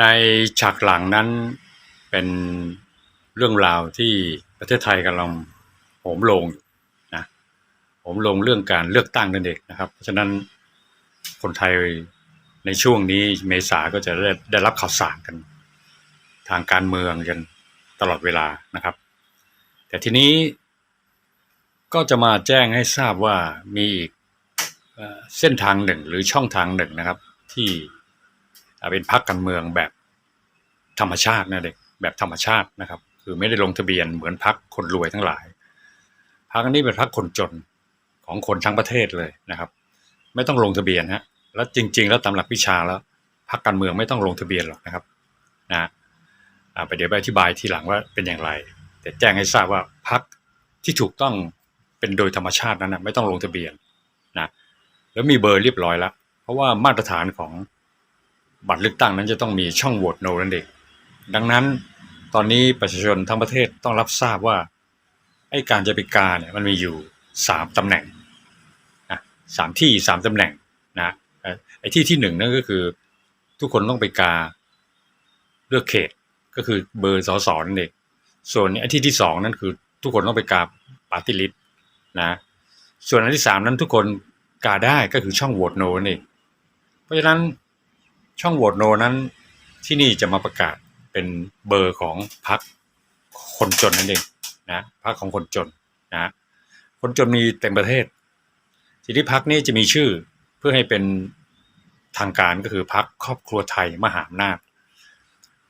ในฉากหลังนั้นเป็นเรื่องราวที่ประเทศไทยกำลังโหมโรงนะโหมโรงเรื่องการเลือกตั้งนั่นเองนะครับ เพราะฉะนั้นคนไทยในช่วงนี้เมษาก็จะได้ได้รับข่าวสารกัน ทางการเมืองกันตลอดเวลานะครับ แต่ทีนี้ก็จะมาแจ้งให้ทราบว่ามีอีกเส้นทางหนึ่งหรือช่องทางหนึ่งนะครับ ที่ เป็นพรรคการเมืองแบบธรรมชาตินะเด็กแบบธรรมชาตินะครับ คือไม่ได้ลงทะเบียนเหมือนพรรคคนรวยทั้งหลายพรรคนี้เป็นพรรคคนจนของคนทั้งประเทศเลยนะครับ ไม่ต้องลงทะเบียนฮะแล้วจริง ๆ แล้วตามหลักวิชาแล้วพรรคการเมืองไม่ต้องลงทะเบียนหรอกนะครับนะอ่าไปเดี๋ยวไปอธิบายทีหลังว่าเป็นอย่างไร แต่แจ้งให้ทราบว่าพรรคที่ถูกต้องเป็นโดยธรรมชาตินั้นนะไม่ต้องลงทะเบียนนะแล้วมีเบอร์เรียบร้อยแล้ว เพราะว่ามาตรฐานของ บัตรเลือกตั้งนั้นจะต้องมีช่องโหวตโนนั่นเองดังนั้นตอนนี้ประชาชนทั้งประเทศต้องรับทราบว่าไอ้การจะไปกาเนี่ยมันมีอยู่สามตำแหน่งนะสามที่สามตำแหน่งนะไอ้ที่ที่หนึ่งนั่นก็คือทุกคนต้องไปกาเลือกเขตก็คือเบอร์สสนั่นเองส่วนไอ้ที่ที่สองนั่นคือทุกคนต้องไปกาปาร์ตี้ลิสต์นะส่วนอันที่สามนั้นทุกคนกาได้ก็คือช่องโหวตโนนั่นเองเพราะฉะนั้น ช่องโหวตโนนั้นที่นี่จะมาประกาศเป็นเบอร์ของพรรคนจนนั่นเองนะพรรคของคนจนนะคนจนมีเต็มประเทศ ทีนี้พรรคนี้จะมีชื่อเพื่อให้เป็นทางการก็คือพรรครอบครัวไทยมหาอำนาจ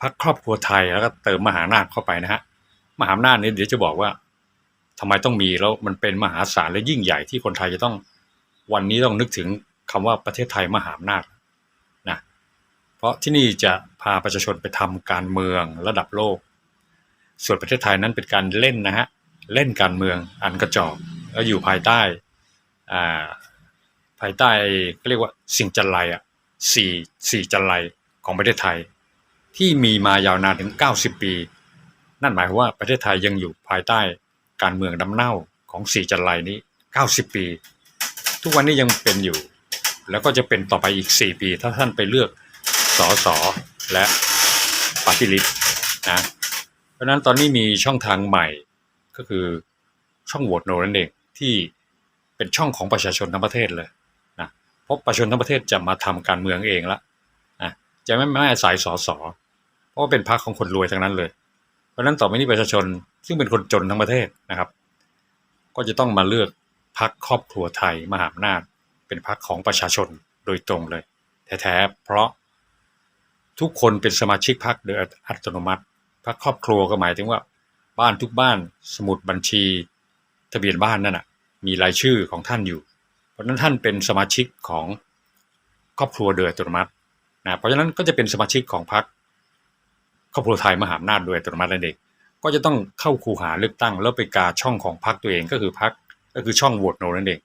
พรรครอบครัวไทยแล้วก็เติมมหาอำนาจเข้าไปนะฮะมหาอำนาจนี้เดี๋ยวจะบอกว่าทำไมต้องมีแล้วมันเป็นมหาศาลและยิ่งใหญ่ที่คนไทยจะต้องวันนี้ต้องนึกถึงคำว่าประเทศไทยมหาอำนาจ เพราะที่นี่จะพาประชาชนไปทำการเมืองระดับโลก ส่วนประเทศไทยนั้นเป็นการเล่นนะฮะ เล่นการเมืองอันกระจอกแล้วอยู่ภายใต้อ่าภายใต้ก็เรียกว่าสิ่งจันไรอะสี่สี่จันไรของประเทศไทย ที่มีมายาวนานถึง 90 ปี นั่นหมายความว่าประเทศไทยยังอยู่ภายใต้การเมืองน้ำเน่าของสี่จันไรนี้ 90 ปี ทุกวันนี้ยังเป็นอยู่ แล้วก็จะเป็นต่อไปอีก 4 ปี ถ้าท่านไปเลือก สอสอและปฏิริษนะเพราะนั้นตอนนี้มีช่องทางใหม่ก็คือช่องโหวตโนนั่นเองที่เป็นช่องของประชาชนทั้งประเทศเลยนะเพราะประชาชนทั้งประเทศจะมาทำการเมืองเองละนะจะไม่ไม่อาศัยสอสอเพราะว่าเป็นพรรคของคนรวยทั้งนั้นเลย เพราะฉะนั้นต่อไปนี้ประชาชนซึ่งเป็นคนจนทั้งประเทศนะครับ ก็จะต้องมาเลือกพรรคครอบครัวไทยมหาอำนาจเป็นพรรคของประชาชนโดยตรงเลย แท้ๆเพราะ ทุกคนเป็นสมาชิกพรรคโดยอัตโนมัติพรรคครอบครัวก็หมายถึงว่า บ้านทุกบ้านสมุดบัญชี ทะเบียนบ้านนั่นน่ะมีรายชื่อของท่านอยู่ เพราะฉะนั้นท่านเป็นสมาชิกของครอบครัวโดยอัตโนมัตินะเพราะฉะนั้นก็จะเป็นสมาชิกของพรรคครอบครัวไทยมหาอำนาจโดยอัตโนมัตินั่นเองก็จะต้องเข้าคูหาเลือกตั้ง แล้วไปกาช่องของพรรคตัวเองก็คือพรรคก็คือช่องโหวตโนนั่นเอง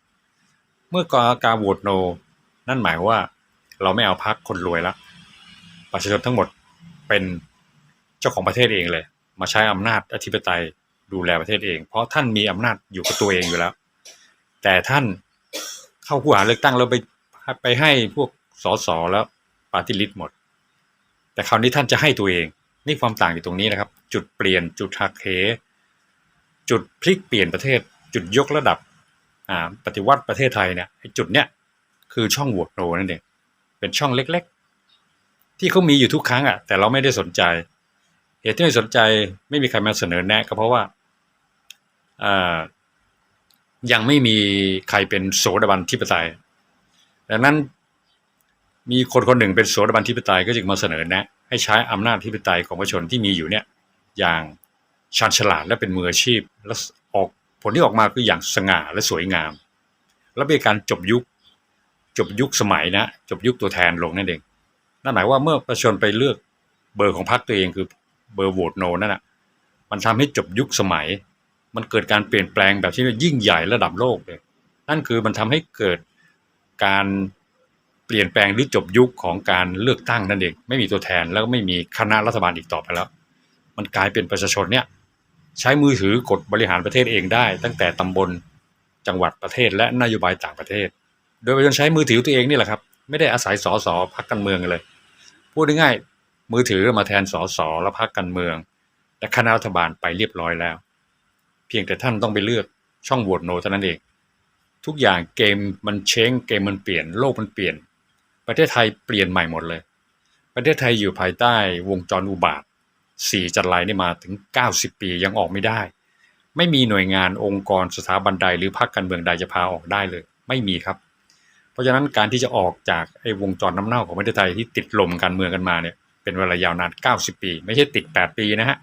เมื่อกากาโหวตโน นั่นหมายว่าเราไม่เอาพรรคคนรวยละ ประชาชนทั้งหมดเป็นเจ้าของประเทศเองเลย มาใช้อำนาจอธิปไตยดูแลประเทศเอง เพราะท่านมีอำนาจอยู่กับตัวเองอยู่แล้ว แต่ท่านเข้าคูหาเลือกตั้งแล้วไปไปให้พวกสสแล้วปาร์ตี้ลิสต์หมด แต่คราวนี้ท่านจะให้ตัวเอง นี่ความต่างอยู่ตรงนี้นะครับ จุดเปลี่ยนจุดหักเหจุดพลิกเปลี่ยนประเทศ จุดยกระดับปฏิวัติประเทศไทยเนี่ยจุดเนี้ยคือช่องโหว่โนนั่นเองเป็นช่องเล็ก ที่เขามีอยู่ทุกครั้งอะ แต่เราไม่ได้สนใจ เหตุที่ไม่สนใจไม่มีใครมาเสนอแนะ ก็เพราะว่าอ่ายังไม่มีใครเป็นโสดาบันทิปไตยดังนั้นมีคนคนหนึ่งเป็นโสดาบันทิปไตยก็จึงมาเสนอแนะ ให้ใช้อำนาจทิปไตยของประชาชนที่มีอยู่เนี่ย อย่างชาญฉลาดและเป็นมืออาชีพ และออกผลที่ออกมาคืออย่างสง่าและสวยงาม และเป็นการจบยุค จบยุคสมัยนะ จบยุคตัวแทนลงนั่นเอง นั่นหมายว่าเมื่อประชาชนไปเลือกเบอร์ของพรรคตัวเองคือเบอร์โหวตโนนั่นแหะมันทำให้จบยุคสมัย มันเกิดการเปลี่ยนแปลงแบบที่ยิ่งใหญ่ระดับโลกเลยนั่นคือมันทำให้เกิดการเปลี่ยนแปลงหรือจบยุคของการเลือกตั้งนั่นเองไม่มีตัวแทนแล้วก็ไม่มีคณะรัฐบาลอีกต่อไปแล้ว มันกลายเป็นประชาชนเนี่ยใช้มือถือกดบริหารประเทศเองได้ ตั้งแต่ตำบลจังหวัดประเทศและนโยบายต่างประเทศ โดยประชาชนใช้มือถือตัวเองนี่แหละครับ ไม่ได้อาศัยสอสอพักการเมืองเลย พูดง่ายๆมือถือมาแทนสสและพรรคการเมือง และคณะรัฐบาลไปเรียบร้อยแล้ว เพียงแต่ท่านต้องไปเลือกช่องโหวตโนเท่านั้นเอง ทุกอย่างเกมมันเช้งเกมมันเปลี่ยนโลกมันเปลี่ยน ประเทศไทยเปลี่ยนใหม่หมดเลย ประเทศไทยอยู่ภายใต้วงจรอุบาทสี่จัดไรนี่มาถึง 90 ปียังออกไม่ได้ ไม่มีหน่วยงานองค์กรสถาบันใดหรือพรรคการเมืองใดจะพาออกได้เลย ไม่มีครับ ราะฉะนั้นการที่จะออกจากไอ้วงจรน้ำเน่าของประเทศไทยที่ติดลมการเมืองกันมาเนี่ยเป็นเวลายาวนาน 90 ปี ไม่ใช่ติด 8 ปีนะฮะ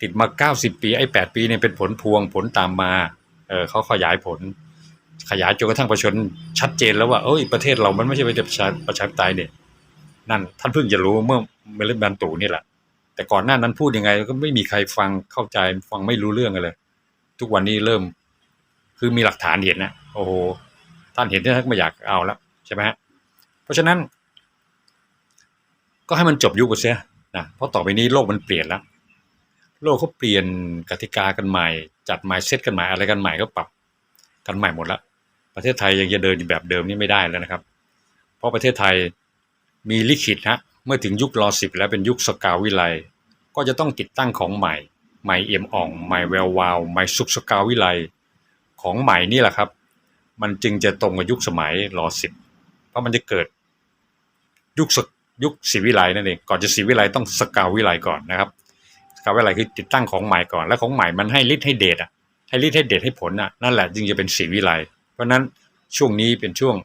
ติดมา 90 ปีไอ้ 8 ปีเนี่ยเป็นผลพวงผลตามมาเออเขาขยายผล ขยายจนกระทั่งประชาชนชัดเจนแล้วว่าเอ้ยประเทศเรามันไม่ใช่ประชาประชาธิปไตยเนี่ยนั่นท่านเพิ่งจะรู้เมื่อเมล็ดบันตูนี่แหละแต่ก่อนหน้านั้นพูดยังไงก็ไม่มีใครฟังเข้าใจฟังไม่รู้เรื่องเลย ทุกวันนี้เริ่ม คือมีหลักฐานเห็นนะโอ้โห ท่านเห็นท่านก็ไม่อยากเอาแล้วใช่ไหมฮะเพราะฉะนั้น ก็ให้มันจบยุคไปเสียนะเพราะต่อไปนี้โลกมันเปลี่ยนแล้ว โลกเขาเปลี่ยนกติกากันใหม่ จัดหมายเซตกันใหม่อะไรกันใหม่ก็ปรับกันใหม่หมดแล้วประเทศไทยยังจะเดินแบบเดิมนี่ไม่ได้แล้วนะครับ เพราะประเทศไทยมีลิขิตฮะเมื่อถึงยุครอสิบแล้วเป็นยุคสกาวิไลก็จะต้องติดตั้งของใหม่ ใหม่เอี่ยมอ่อง ใหม่แวววาว ใหม่สุขสกาวิไลของใหม่นี่แหละครับ มันจึงจะตรงกับยุคสมัยรอสิบเพราะมันจะเกิดยุคสยุคศรีวิไลนั่นเองก่อนจะศรีวิไลต้องสกาวิไลก่อนนะครับสกาวิไลคือติดตั้งของใหม่ก่อน แล้วของใหม่มันให้ฤทธิ์ให้เดชอะให้ฤทธิ์ให้เดชให้ผลอะนั่นแหละจึงจะเป็นศรีวิไลเพราะนั้นช่วงนี้เป็นช่วง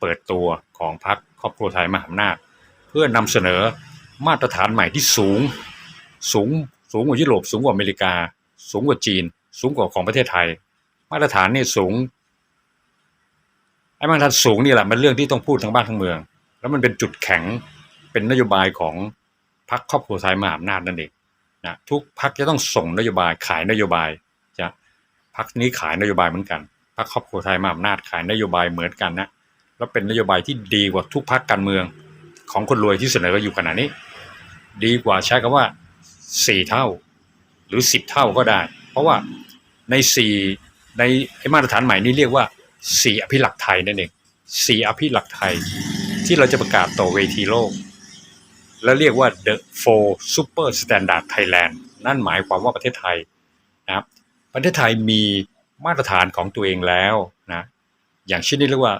เปิดตัวของพรรคครอบครัวไทยมหาอำนาจ เพื่อนำเสนอมาตรฐานใหม่ที่สูง สูงสูงกว่ายุโรปสูงกว่าอเมริกา สูงกว่าจีน สูงกว่าของประเทศไทย มาตรฐานนี่สูง ไอ้มาตรฐานสูงนี่แหละมันเรื่องที่ต้องพูดทั้งบ้านทั้งเมือง แล้วมันเป็นจุดแข็งเป็นนโยบายของพรรคครอบครัวไทยมหาอำนาจนั่นเองนะทุกพรรคจะต้องส่งนโยบายขายนโยบายจะพรรคนี้ขายนโยบายเหมือนกันพรรคครอบครัวไทยมหาอำนาจขายนโยบายเหมือนกันนะแล้วเป็นนโยบายที่ดีกว่าทุกพรรคการเมืองของคนรวยที่เสนออยู่ขณะนี้ ดีกว่าใช้คำว่าสี่เท่า หรือสิบเท่าก็ได้ เพราะว่าในสี่ในไอ้มาตรฐานใหม่นี้เรียกว่า สี่อภิหลักษ์ไทยนั่นเองสี่อภิหลักษ์ไทยที่เราจะประกาศต่อเวทีโลก แล้วเรียกว่า the four super standard Thailand นั่นหมายความว่าประเทศไทยนะครับประเทศไทยมีมาตรฐานของตัวเองแล้วนะอย่างเช่นนี้เรียกว่า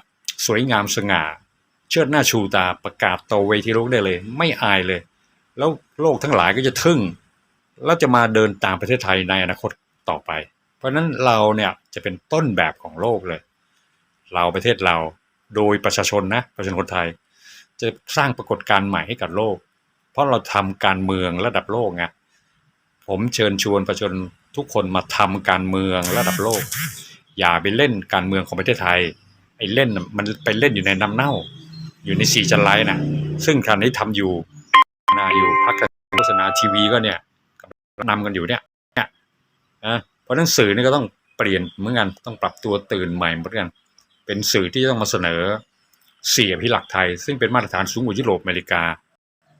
สวยงามสง่า เชิดหน้าชูตาประกาศต่อเวทีโลกได้เลย ไม่อายเลย แล้วโลกทั้งหลายก็จะทึ่งแล้วจะมาเดินตามประเทศไทยในอนาคตต่อไป เพราะนั้นเราเนี่ยจะเป็นต้นแบบของโลกเลย เราประเทศเรา โดยประชาชนนะประชาชนคนไทย จะสร้างปรากฏการณ์ใหม่ให้กับโลก เพราะเราทำการเมืองระดับโลกไงผมเชิญชวนประชาชนทุกคนมาทำการเมืองระดับโลก อย่าไปเล่นการเมืองของประเทศไทยไอ้เล่นมันไปเล่นอยู่ในน้ำเน่า อยู่ในสีจันไรนะซึ่งคราวนี้ทำอยู่นาอยู่พักโฆษณาทีวีก็เนี่ยนำกันอยู่เนี่ยเนี่ยนะเพราะฉะนั้นสื่อนี่ก็ต้องเปลี่ยนเหมือนกันต้องปรับตัวตื่นใหม่เหมือนกัน เป็นสื่อที่ต้องมาเสนอเสียพิหลักไทย ซึ่งเป็นมาตรฐานสูงกว่ายุโรปอเมริกา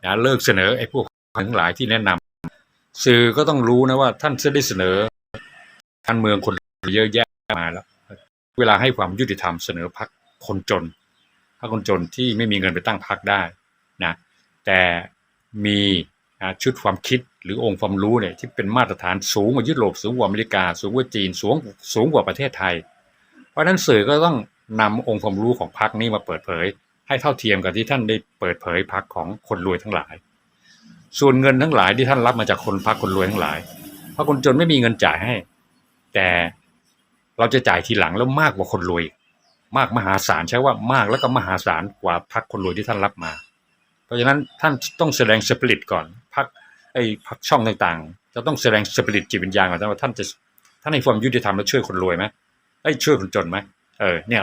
นะเลิกเสนอไอ้พวกทั้งหลายที่แนะนำสื่อก็ต้องรู้นะว่าท่านจะได้เสนอการเมืองคนเยอะแยะมาแล้ว เวลาให้ความยุติธรรมเสนอพรรคคนจนพรรคคนจนที่ไม่มีเงินไปตั้งพรรคได้นะแต่มีชุดความคิดหรือองค์ความรู้เนี่ยที่เป็นมาตรฐานสูงกว่ายุโรปสูงกว่าอเมริกา สูงกว่าจีนสูงสูงกว่าประเทศไทย เพราะฉะนั้นสื่อก็ต้อง นำองค์ความรู้ของพรรคนี้มาเปิดเผย ให้เท่าเทียมกับที่ท่านได้เปิดเผยพรรคของคนรวยทั้งหลาย ส่วนเงินทั้งหลายที่ท่านรับมาจากคนพรรคคนรวยทั้งหลาย เพราะคนจนไม่มีเงินจ่ายให้ แต่เราจะจ่ายทีหลังแล้วมากกว่าคนรวย มากมหาศาลใช้ว่ามากแล้วก็มหาศาลกว่าพรรคคนรวยที่ท่านรับมา เพราะฉะนั้นท่านต้องแสดงสปิริตก่อนพรรคไอ้พรรคช่องต่างๆ จะต้องแสดงสปิริตจิตวิญญาณก่อนว่าท่านจะท่านในความยุติธรรมแล้วช่วยคนรวยไหมไอ้ช่วยคนจนไหมเออเนี่ย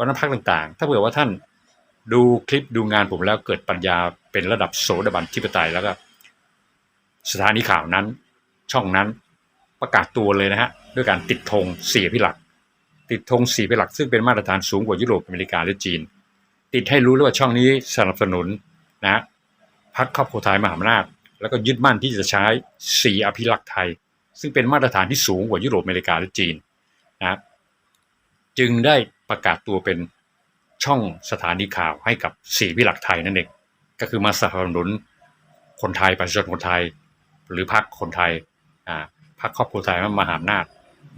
เพราะฉะนั้นพรรคต่างๆ ถ้าเผื่อว่าท่านดูคลิปดูงานผมแล้วเกิดปัญญาเป็นระดับโสดาบันทิปไตยแล้วก็สถานีข่าวนั้น ช่องนั้นประกาศตัวเลยนะฮะด้วยการติดธงสียพิหลัก ติดธงสีเป็นหลัก ซึ่งเป็นมาตรฐานสูงกว่ายุโรปอเมริกาและจีน ติดให้รู้เลยว่าช่องนี้สนับสนุนนะพักครอบครัวไทยมหาอำนาจแล้วก็ยึดมั่นที่จะใช้สีอภิรักษ์ไทย ซึ่งเป็นมาตรฐานที่สูงกว่ายุโรปอเมริกาและจีนนะจึงได้ ประกาศตัวเป็นช่องสถานีข่าวให้กับสีพิรักไทยนั่นเอง ก็คือมาสนับสนุนคนไทยประชาชนคนไทย หรือพรรคคนไทยอ่าพรรคครอบครัวไทยมันมหาอำนาจ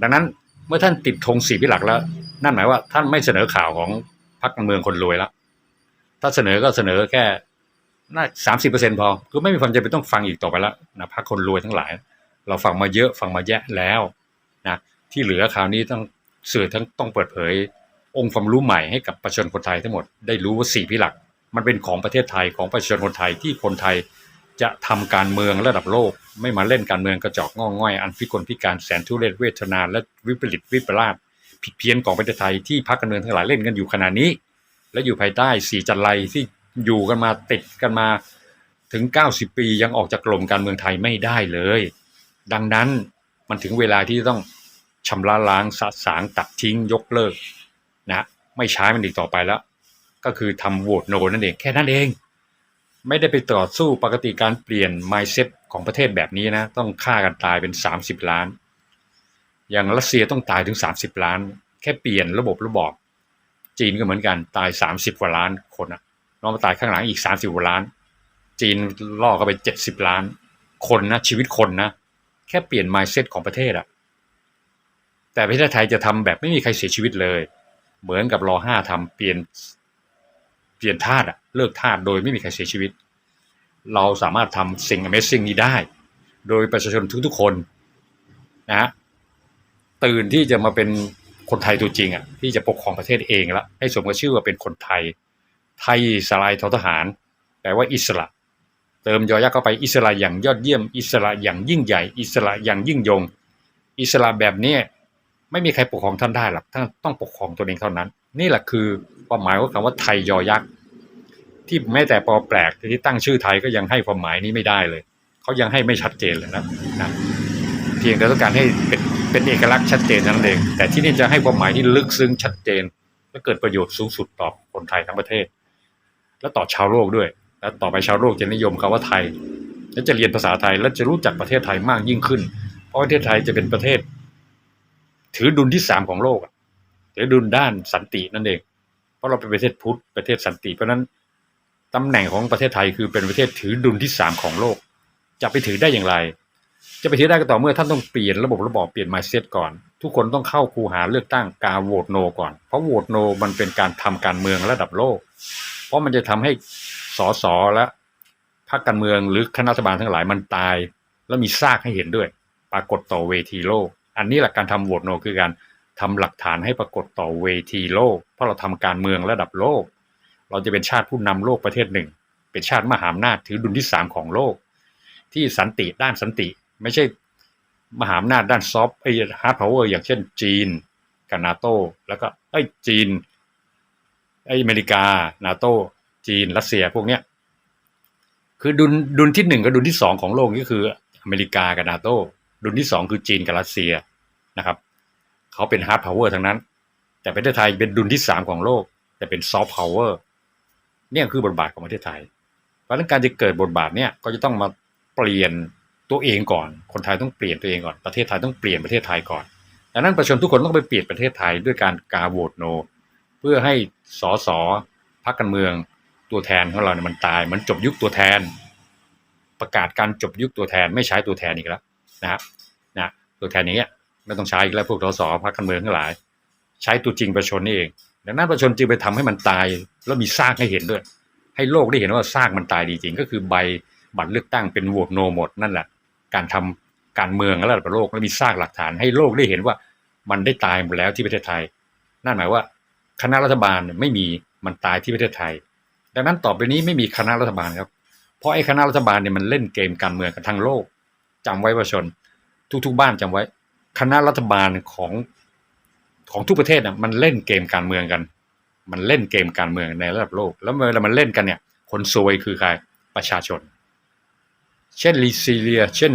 ดังนั้นเมื่อท่านติดธงสีพิหลักแล้ว นั่นหมายว่าท่านไม่เสนอข่าวของพรรคการเมืองคนรวยแล้วถ้าเสนอก็เสนอแค่น่าสามสิบเปอร์เซ็นพอ คือไม่มีความจำเป็นต้องฟังอีกต่อไปแล้วนะพรรคคนรวยทั้งหลาย เราฟังมาเยอะฟังมาแยะแล้วนะที่เหลือคราวนี้ต้องสื่อทั้งต้องเปิดเผย องค์ความรู้ใหม่ให้กับประชาชนคนไทยทั้งหมดได้รู้ว่าสี่พิหลัก มันเป็นของประเทศไทยของประชาชนคนไทยที่คนไทยจะทำการเมืองระดับโลก ไม่มาเล่นการเมืองกระจอกงอง่อยอันพิกลพิการแสนทุเรศเวทนา และวิปริตวิปลาสผิดเพี้ยนของประเทศไทยที่พรรคการเมืองทั้งหลายเล่นกันอยู่ขณะนี้ และอยู่ภายใต้สี่จันไรที่อยู่กันมาติดกันมาถึง 90 ปียังออกจากกลมการเมืองไทยไม่ได้เลย ดังนั้นมันถึงเวลาที่ต้องชำระล้างสะสางตัดทิ้งยกเลิก นะไม่ใช้มันอีกต่อไปแล้ว ก็คือทำโหวตโนนั่นเองแค่นั้นเอง ไม่ได้ไปต่อสู้ปกติการเปลี่ยน mindset ของประเทศแบบนี้นะ ต้องฆ่ากันตายเป็น 30 ล้าน อย่างรัสเซียต้องตายถึง 30 ล้าน แค่เปลี่ยนระบบระบอบจีนก็เหมือนกันตาย 30 กว่าล้านคนอะน้องมาตายข้างหลังอีก 30กว่าล้าน จีนล่อเข้าไป 70 ล้าน คนนะชีวิตคนนะแค่เปลี่ยน mindset ของประเทศอะแต่ประเทศไทยจะทำแบบไม่มีใครเสียชีวิตเลย เหมือนกับรอห้าทำเปลี่ยนเปลี่ยนธาตุอะเลิกธาตุโดยไม่มีใครเสียชีวิต เราสามารถทำสิ่ง Amazing นี้ได้ โดยประชาชนทุกๆคนนะฮะตื่นที่จะมาเป็นคนไทยตัวจริงอะที่จะปกครองประเทศเองละให้สมกับชื่อว่าเป็นคนไทย ไทยสลายททหารแปลว่าอิสระ เติมยอยักษ์เข้าไปอิสระอย่างยอดเยี่ยม อิสระอย่างยิ่งใหญ่ อิสระอย่างยิ่งยง อิสระแบบเนี้ย ไม่มีใครปกครองท่านได้หรอกท่านต้องปกครองตัวเองเท่านั้น นี่แหละคือความหมายของคำว่าไทยยอยักษ์ที่แม้แต่ปอแปลกที่ตั้งชื่อไทยก็ยังให้ความหมายนี้ไม่ได้เลยเขายังให้ไม่ชัดเจนเลยนะนะเพียงแต่ต้องการให้เป็นเป็นเอกลักษณ์ชัดเจนนั้นเองแต่ที่นี่จะให้ความหมายที่ลึกซึ้งชัดเจน และเกิดประโยชน์สูงสุดต่อคนไทยทั้งประเทศ และต่อชาวโลกด้วย แล้วต่อไปชาวโลกจะนิยมคำว่าไทย และจะเรียนภาษาไทยและจะรู้จักประเทศไทยมากยิ่งขึ้น เพราะประเทศไทยจะเป็นประเทศ ถือดุลที่สามของโลกถือดุลด้านสันตินั่นเอง เพราะเราเป็นประเทศพุทธประเทศสันติ เพราะนั้นตำแหน่งของประเทศไทยคือเป็นประเทศถือดุลที่สามของโลก จะไปถือได้อย่างไร จะไปถือได้ก็ต่อเมื่อท่านต้องเปลี่ยนระบบระบอบเปลี่ยน mindset ก่อน ทุกคนต้องเข้าคูหาเลือกตั้งการโหวตโนก่อน เพราะโหวตโนมันเป็นการทำการเมืองระดับโลก เพราะมันจะทำให้สสและพรรคการเมืองหรือคณะรัฐบาลทั้งหลายมันตาย แล้วมีซากให้เห็นด้วย ปรากฏต่อเวทีโลก อันนี้แหละการทำโหวตโนคือการทำหลักฐานให้ปรากฏต่อเวทีโลก เพราะเราทำการเมืองระดับโลก เราจะเป็นชาติผู้นำโลกประเทศหนึ่ง เป็นชาติมหาอำนาจถือดุลที่สามของโลก ที่สันติด้านสันติ ไม่ใช่มหาอำนาจด้านซอฟต์ไอ้ฮาร์ดพาวเวอร์อย่างเช่นจีนกับนาโตแล้วก็ไอ้จีนไอ้อเมริกา นาโตจีน รัสเซียพวกเนี้ยคือดุลดุลที่หนึ่งกับดุลที่สองของโลกก็คืออเมริกากับนาโต ดุลที่สองคือจีนกับรัสเซียนะครับเขาเป็นฮาร์ดพาวเวอร์ทั้งนั้น แต่ประเทศไทยเป็นดุลที่สามของโลก แต่เป็นซอฟต์พาวเวอร์เนี่ยคือบทบาทของประเทศไทย เพราะนั้นการจะเกิดบทบาทเนี่ยก็จะต้องมาเปลี่ยนตัวเองก่อน คนไทยต้องเปลี่ยนตัวเองก่อนประเทศไทยต้องเปลี่ยนประเทศไทยก่อนดังนั้นประชาชนทุกคนต้องไปเปลี่ยนประเทศไทยด้วยการกาโหวตโน เพื่อให้สสพรรคการเมืองตัวแทนของเราเนี่ยมันตาย มันจบยุคตัวแทน ประกาศการจบยุคตัวแทนไม่ใช้ตัวแทนอีกแล้ว นะครับนะตัวแทนอย่างเงี้ไม่ต้องใช้อีกแล้วพวกสสพรรคการเมืองทั้งหลาย ใช้ตัวจริงประชาชนนี่เอง ดังนั้นประชาชนจึงไปทำให้มันตาย แล้วมีซากให้เห็นด้วย ให้โลกได้เห็นว่าซากมันตายดีจริง ก็คือใบบัตรเลือกตั้งเป็นโหวตโนหมดนั่นแหละ การทำการเมืองระดับโลกแล้วมีซากหลักฐาน ให้โลกได้เห็นว่ามันได้ตายหมดแล้วที่ประเทศไทย นั่นหมายว่าคณะรัฐบาลไม่มีมันตายที่ประเทศไทย ดังนั้นต่อไปนี้ไม่มีคณะรัฐบาลครับ เพราะไอ้คณะรัฐบาลเนี่ยมันเล่นเกมการเมืองกันทั้งโลก จำไว้ประชาชน ทุก ๆ บ้านจำไว้ คณะรัฐบาลของของทุกประเทศน่ะมันเล่นเกมการเมืองกัน มันเล่นเกมการเมืองในระดับโลก แล้วเวลามันเล่นกันเนี่ย คนซวยคือใครประชาชน เช่นลีซีเรีย เช่น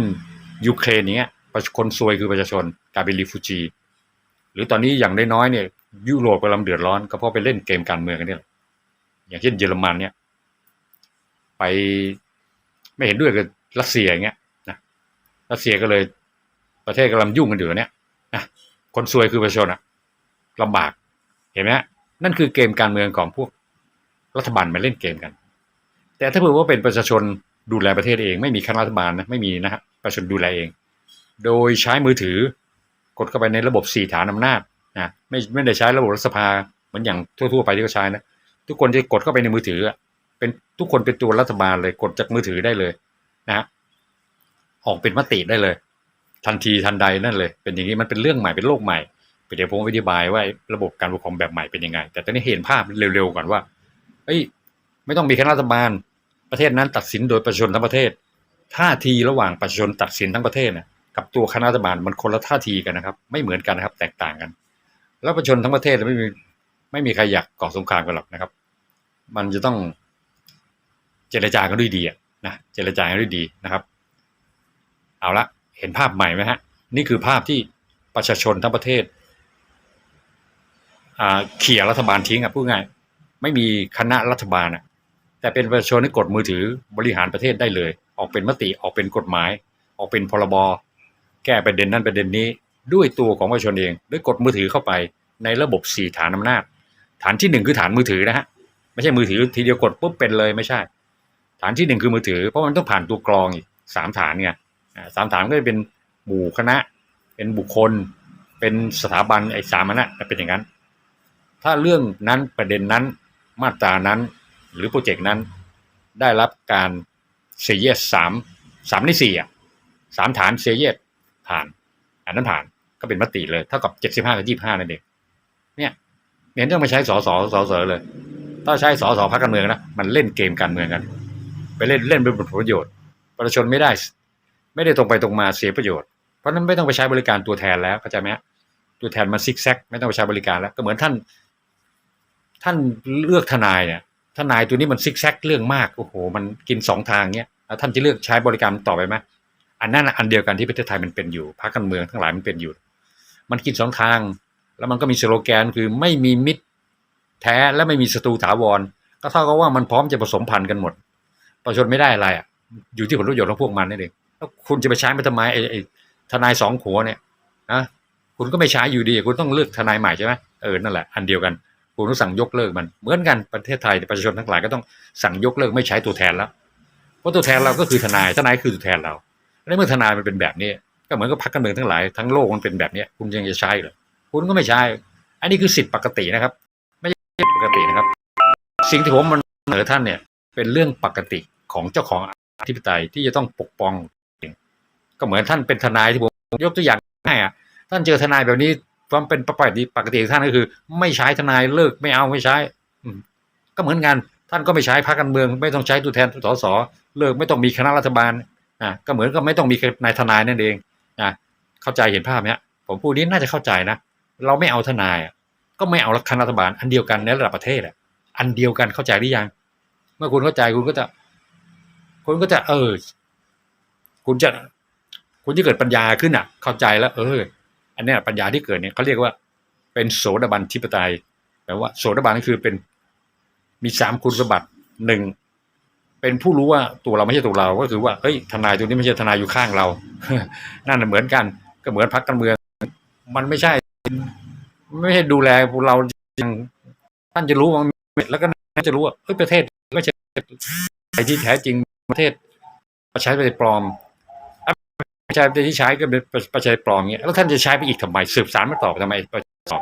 ยูเครนเนี้ยคนซวยคือประชาชนกลายเป็นรีฟูจีหรือตอนนี้อย่างน้อยๆเนี่ยยุโรปกำลังเดือดร้อนก็เพราะไปเล่นเกมการเมืองกันเนี่ยอย่างเช่นเยอรมันเนี่ย ไปไม่เห็นด้วยกับรัสเซียอย่างเงี้ย รัสเซียก็เลยประเทศกำลังยุ่งกันอยู่เนี่ยนะคนซวยคือประชาชนอะลำบากเห็นไหมนั่นคือเกมการเมืองของพวกรัฐบาลมาเล่นเกมกัน แต่ถ้าเผื่อว่าเป็นประชาชนดูแลประเทศเอง ไม่มีคณะรัฐบาลนะไม่มีนะฮะประชาชนดูแลเอง โดยใช้มือถือกดเข้าไปในระบบสี่ฐานอำนาจนะไม่ไม่ได้ใช้ระบบรัฐสภาเหมือนอย่างทั่วๆไปที่เขาใช้นะทุกคนจะกดเข้าไปในมือถืออะเป็นทุกคนเป็นตัวรัฐบาลเลยกดจากมือถือได้เลยนะฮะ ออกเป็นมติได้เลย ทันทีทันใดนั่นเลย เป็นอย่างนี้มันเป็นเรื่องใหม่เป็นโลกใหม่เดี๋ยวผมอธิบายว่าระบบการปกครองแบบใหม่เป็นยังไง แต่ตอนนี้เห็นภาพเร็วๆก่อนว่าเอ้ย ไม่ต้องมีคณะรัฐบาลประเทศนั้นตัดสินโดยประชาชนทั้งประเทศท่าทีระหว่างประชาชนตัดสินทั้งประเทศนะกับตัวคณะรัฐบาลมันคนละท่าทีกันนะครับ ไม่เหมือนกันนะครับ แตกต่างกัน แล้วประชาชนทั้งประเทศไม่มีไม่มีใครอยากก่อสงครามกันหรอกนะครับ มันจะต้องเจรจากันด้วยดีนะเจรจากันด้วยดีนะครับ เอาละเห็นภาพใหม่ไหมฮะ นี่คือภาพที่ประชาชนทั้งประเทศเขี่ยรัฐบาลทิ้งอะพูดง่ายไม่มีคณะรัฐบาลอะแต่เป็นประชาชนที่กดมือถือบริหารประเทศได้เลย ออกเป็นมติออกเป็นกฎหมาย ออกเป็นพรบแก้ประเด็นนั้นประเด็นนี้ ด้วยตัวของประชาชนเองด้วยกดมือถือเข้าไปในระบบสี่ฐานอำนาจ ฐานที่หนึ่งคือฐานมือถือนะฮะไม่ใช่มือถือทีเดียวกดปุ๊บเป็นเลยไม่ใช่ ฐานที่หนึ่งคือมือถือเพราะมันต้องผ่านตัวกรองอีกสามฐานไง สามฐานก็จะเป็นหมู่คณะ เป็นบุคคล เป็นสถาบันไอ้สามอันนะเป็นอย่างนั้น ถ้าเรื่องนั้นประเด็นนั้นมาตรานั้นหรือโปรเจกต์นั้นได้รับการเซเยสสามสามในสี่อะสามฐานเซเยสผ่าน อันนั้นผ่านก็เป็นมติเลยเท่ากับเจ็ดสิบห้ากับยี่ห้านั่นเองเนี่ยเนี่ยต้องมาใช้สอสอสอสอเลยถ้าใช้สอสอพรรคการเมืองนะมันเล่นเกมการเมืองกัน ไปเล่นเล่นเป็นผลประโยชน์ ประชาชนไม่ได้ ไม่ได้ตรงไปตรงมาเสียประโยชน์เพราะนั้นไม่ต้องไปใช้บริการตัวแทนแล้วเข้าใจไหมตัวแทนมันซิกแซกไม่ต้องไปใช้บริการแล้ว ก็เหมือนท่าน ท่านเลือกทนายเนี่ยทนายตัวนี้มันซิกแซกเรื่องมากโอ้โหมันกินสองทางเนี้ยแล้วท่านจะเลือกใช้บริการต่อไปไหมอันนั้นอันเดียวกันที่ประเทศไทยมันเป็นอยู่พรรคการเมืองทั้งหลายมันเป็นอยู่ มันกินสองทาง แล้วมันก็มีสโลแกนคือไม่มีมิตรแท้และไม่มีศัตรูถาวร ก็เท่ากับว่ามันพร้อมจะผสมพันธุ์กันหมด ประชนไม่ได้อะไรอะอยู่ที่ผลประโยชน์ของพวกมันนั่เอง แล้วคุณจะไปใช้ไปทำไมไอ้ทนายสองขัวเนี่ยนะคุณก็ไม่ใช้อยู่ดี คุณต้องเลือกทนายใหม่ใช่ไหมเออนั่นแหละอันเดียวกัน คุณต้องสั่งยกเลิกมัน เหมือนกันประเทศไทยประชาชนทั้งหลายก็ต้องสั่งยกเลิกไม่ใช้ตัวแทนแล้วเพราะตัวแทนเราก็คือทนายทนายคือตัวแทนเราแล้วเมื่อทนายมันเป็นแบบนี้ ก็เหมือนกับพรรคการเมืองทั้งหลายทั้งโลกมันเป็นแบบนี้คุณยังจะใช้เหรอคุณก็ไม่ใช้ อันนี้คือสิทธิปกตินะครับ ไม่ใช่ปกตินะครับ สิ่งที่ผมมันเสนอท่านเนี่ยเป็นเรื่องปกติของเจ้าของอธิปไตยที่จะต้องปกป้อง ก็เหมือนท่านเป็นทนายที่ผมยกตัวอย่างง่ายอะท่านเจอทนายแบบนี้ความเป็นปกติปกติของท่านก็คือ ไม่ใช้ทนายเลิกไม่เอาไม่ใช้ก็เหมือนกันท่านก็ไม่ใช้พรรคการเมือง ไม่ต้องใช้ตัวแทนสสเลิกไม่ต้องมีคณะรัฐบาลอะก็เหมือนกับไม่ต้องมีนายทนายนั่นเองอะเข้าใจเห็นภาพเนี้ยผมพูดนี้น่าจะเข้าใจนะเราไม่เอาทนายก็ไม่เอาคณะรัฐบาล อันเดียวกันในระดับประเทศอะอันเดียวกันเข้าใจหรือยัง เมื่อคุณเข้าใจคุณก็จะ คุณก็จะ เออ คุณจะ คุณจะเกิดปัญญาขึ้นอะ เข้าใจแล้ว เออ อันนี้ปัญญาที่เกิดเนี่ยเขาเรียกว่าเป็นโสดาบันทิปไตยแปลว่าโสดาบันก็คือเป็นมีสามคุณสมบัติหนึ่งเป็นผู้รู้ว่าตัวเราไม่ใช่ตัวเรา ก็คือว่าเฮ้ยทนายตัวนี้ไม่ใช่ทนายอยู่ข้างเรา นั่นเหมือนกัน ก็เหมือนพักการเมือง มันไม่ใช่ ไม่ใช่ดูแลพวกเราอย่างท่านจะรู้ว่าแล้วก็ท่นจะรู้ว่าเฮ้ยประเทศไม่ใช่ไอ้ที่แท้จริงประเทศประชาธิปไตยปลอม ประชาธิปไตยที่ใช้ก็เป็นประชาธิปไตยปลอมเงี้ยแล้วท่านจะใช้ไปอีกทำไมสืบสารมันต่อไปทำไมไปต่อ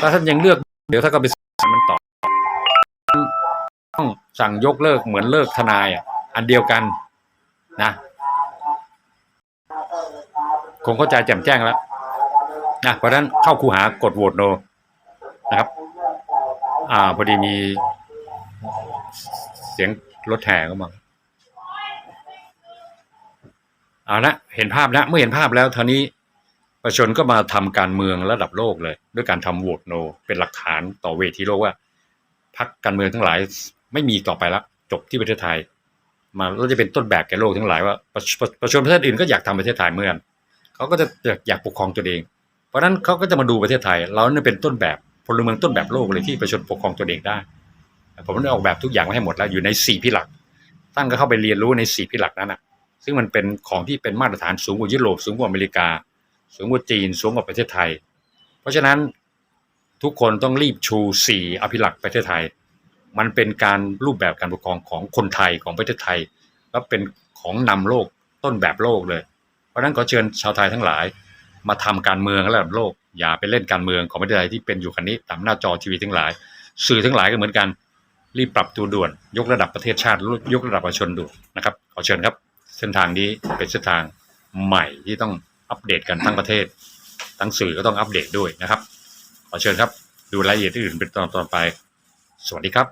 ถ้าท่านยังเลือกเดี๋ยวท่านก็ไปสืบสารมันต่อต้องสั่งยกเลิกเหมือนเลิกทนายอะอันเดียวกันนะคงเข้าใจแจ่มแจ้งแล้วนะเพราะฉะนั้นเข้าคูหากดโหวตโนนะครับ อ่าพอดีมีเสียงรถแห่เข้ามา เอาละเห็นภาพแล้วเมื่อเห็นภาพแล้วท่านี้ประชาชนก็มาทำการเมืองระดับโลกเลย ด้วยการทำโหวตโน เป็นหลักฐานต่อเวทีโลกว่าพรรคการเมืองทั้งหลายไม่มีต่อไปแล้วจบที่ประเทศไทย มาแล้วจะเป็นต้นแบบแก่โลกทั้งหลายว่าประประประชาชนประเทศอื่นก็อยากทำประเทศไทยเหมือนกันเขาก็จะอยากปกครองตัวเอง เพราะนั้นเขาก็จะมาดูประเทศไทย เราเนี่ยเป็นต้นแบบพลเมืองต้นแบบโลกเลยที่ประชาชนปกครองตัวเองได้ผมได้ออกแบบทุกอย่างไว้ให้หมดแล้วอยู่ในสี่พิหลักท่านก็เข้าไปเรียนรู้ในสี่พิหลักนั้นอะ ซึ่งมันเป็นของที่เป็นมาตรฐานสูงกว่ายุโรปสูงกว่าอเมริกา สูงกว่าจีน สูงกว่าประเทศไทย เพราะฉะนั้นทุกคนต้องรีบชูสีอภิลักษ์ประเทศไทย มันเป็นการรูปแบบการปกครองของคนไทยของประเทศไทย แล้วเป็นของนำโลกต้นแบบโลกเลย เพราะฉะนั้นขอเชิญชาวไทยทั้งหลาย มาทำการเมืองระดับโลก อย่าไปเล่นการเมืองของประเทศไทยที่เป็นอยู่คันนี้ตามหน้าจอทีวีทั้งหลาย สื่อทั้งหลายก็เหมือนกัน รีบปรับตัวด่วน ยกระดับประเทศชาติ ยกระดับประชาชนด่วนนะครับขอเชิญครับ เส้นทางนี้เป็นเส้นทางใหม่ที่ต้องอัปเดตกันทั้งประเทศ ทั้งสื่อก็ต้องอัปเดตด้วยนะครับ ขอเชิญครับ ดูรายละเอียดอื่นเป็นตอนต่อไป สวัสดีครับ